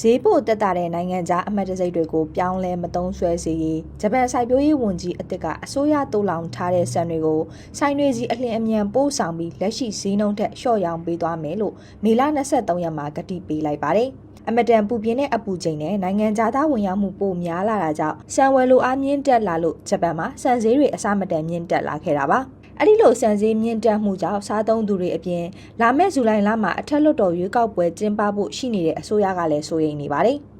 ဈေးပိုတက်တာတဲ့နိုင်ငံခြားအမတ်တစိတ်တွေကိုပြောင်းလဲမသုံးဆွဲစေရေးဂျပန်စိုက်ပျိုးရေးဝန်ကြီးအသစ်ကအစိုးရတူလောင်ထားတဲ့ဆန်တွေကိုဆိုင်တွေစီအလင်းအမြန်ပို့ဆောင်ပြီးလက်ရှိဈေးနှုန်းထက်လျှော့ရောင်းပေးသွားမယ်လို့မေလ23ရက်မှာကတိပေးလိုက်ပါတယ်။အမတန်ပူပြင်းတဲ့အပူချိန်နဲ့နိုင်ငံခြားသားဝင်ရောက်မှုပိုများလာတာကြောင့်ဆန်ဝယ်လိုအားမြင့်တက်လာလို့ဂျပန်မှာဆန်ဈေးတွေအဆမတန်မြင့်တက်လာခဲ့တာပါ။ အဲ့ဒီလိုစံစည်းမြင့်တက်မှုကြောင့်စားသုံးသူတွေအပြင်လာမယ့်ဇူလိုင်လမှာအထက်လွှတ်တော်ရွေးကောက်ပွဲကျင်းပဖို့ရှိနေတဲ့အစိုးရကလည်းစိုးရိမ်နေပါတယ်။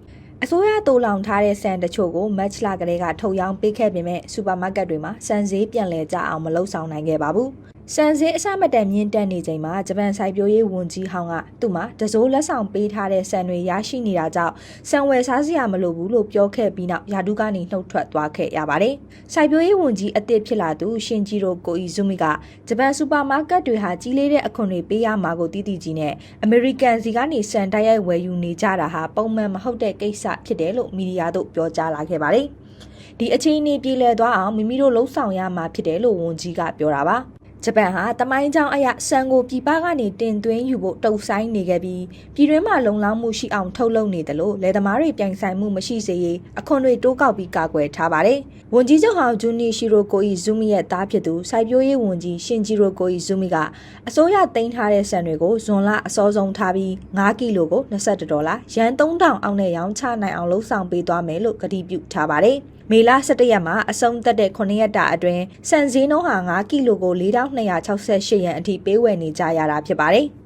အစိုးရတိုးလောင်ထားတဲ့ဆန်တချို့ကိုမတ်လကလေးကထုတ်ရောင်းပေးခဲ့ပေမဲ့စူပါမားကတ်တွေမှာဆန်ဈေးပြန်လည်ကျအောင်မလုပ်ဆောင်နိုင်ခဲ့ပါဘူး။ဆန်ဈေးအဆမတန်မြင့်တက်နေချိန်မှာဂျပန်စိုက်ပျိုးရေးဝန်ကြီးဟောင်းကသူ့မှာတစိုးလက်ဆောင်ပေးထားတဲ့ဆန်တွေရရှိနေတာကြောင့်ဆန်ဝယ်စားစရာမလိုဘူးလို့ပြောခဲ့ပြီးနောက်ယာဒူးကနေနှုတ်ထွက်သွားခဲ့ရပါတယ်။စိုက်ပျိုးရေးဝန်ကြီးအသစ်ဖြစ်လာသူရှင်ဂျီရိုကိုအီဇူမီကဂျပန်စူပါမားကတ်တွေဟာကြီးလေးတဲ့အခွန်တွေပေးရမှာကိုတည်တည်ကြီးနဲ့အမေရိကန်စီကနေဆန်တိုက်ရိုက်ဝယ်ယူနေကြတာဟာပုံမှန်မဟုတ်တဲ့ကိစ္စဖြစ်တယ်လို့မီဒီယာတို့ပြောကြားလာခဲ့ပါတယ်။ဒီအချိန်အပြေလည်သွားအောင်မိမိတို့လှုံ့ဆော်ရမှာဖြစ်တယ်လို့ဝန်ကြီးကပြောတာပါ ဂျပန်ဟာတမိုင်းကြောင်အရဆန်ကိုပြည်ပကနေတင်သွင်းယူဖို့တုံဆိုင်နေခဲ့ပြီးပြည်တွင်းမှာလုံလောက်မှုရှိအောင်ထုတ်လုပ်နေတယ်လို့လယ်သမားတွေပြိုင်ဆိုင်မှုမရှိစေရေးအခွန်တွေတိုးကောက်ပြီးကာကွယ်ထားပါတယ်။ဝန်ကြီးချုပ်ဟောင်းဂျူနီရှီရိုကိုအီဇူမီရဲ့သားဖြစ်သူစိုက်ပျိုးရေးဝန်ကြီးရှင်ဂျီရိုကိုအီဇူမီကအစိုးရတင်ထားတဲ့ဆန်တွေကိုဇွန်လအစောဆုံးထားပြီး9ကီလိုကို21ဒေါ်လာရန်3000အောက်နဲ့ရောင်းချနိုင်အောင်လှုံ့ဆော်ပေးသွားမယ်လို့ကတိပြုထားပါတယ်။မေလ17ရက်မှာအဆုံးသက်တဲ့9ရက်တာအတွင်းစံစည်းနှုန်းဟာ9ကီလိုကို4268ရန်အထိပေးဝယ်နေကြရတာဖြစ်ပါတယ်။